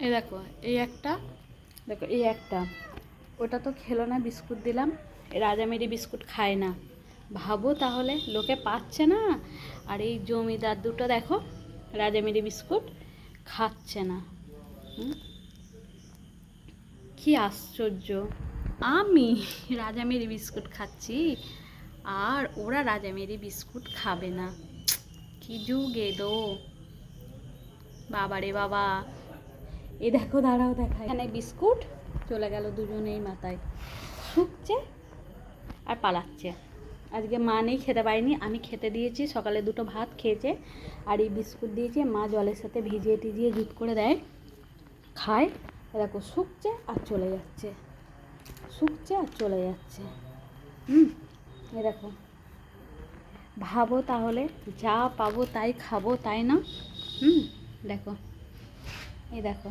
এই দেখো, এই একটা, দেখো, এই একটা। ওটা তো খেলো না, বিস্কুট দিলাম। এই রাজামেরি বিস্কুট খায় না। ভাবো তাহলে, লোকে পাচ্ছে না? আর এই জমিদার দুটো দেখো, রাজামেরি বিস্কুট খাচ্ছে না? কি আশ্চর্য। আমি রাজামেরি বিস্কুট খাচ্ছি, আর ওরা রাজামেরি বিস্কুট খাবে না। কি যুগে দো। বাবারে বাবা। এই দেখো, দাঁড়াও দেখা এখানে বিস্কুট, চলে গেল দুজনেই মাথায়। শুকছে আর পালাচ্ছে। আজকে মা নেই, খেতে পারিনি। আমি খেতে দিয়েছি, সকালে দুটো ভাত খেয়েছে। আর এই বিস্কুট দিয়েছি, মা জলের সাথে ভিজিয়ে টিজিয়ে জুত করে দেয়। খায়। এ দেখো, শুকছে আর চলে যাচ্ছে। শুকছে আর চলে যাচ্ছে। হুম, এ দেখো। ভাবো তাহলে, যা পাবো তাই খাব, তাই না? হুম, দেখো। এই দেখো।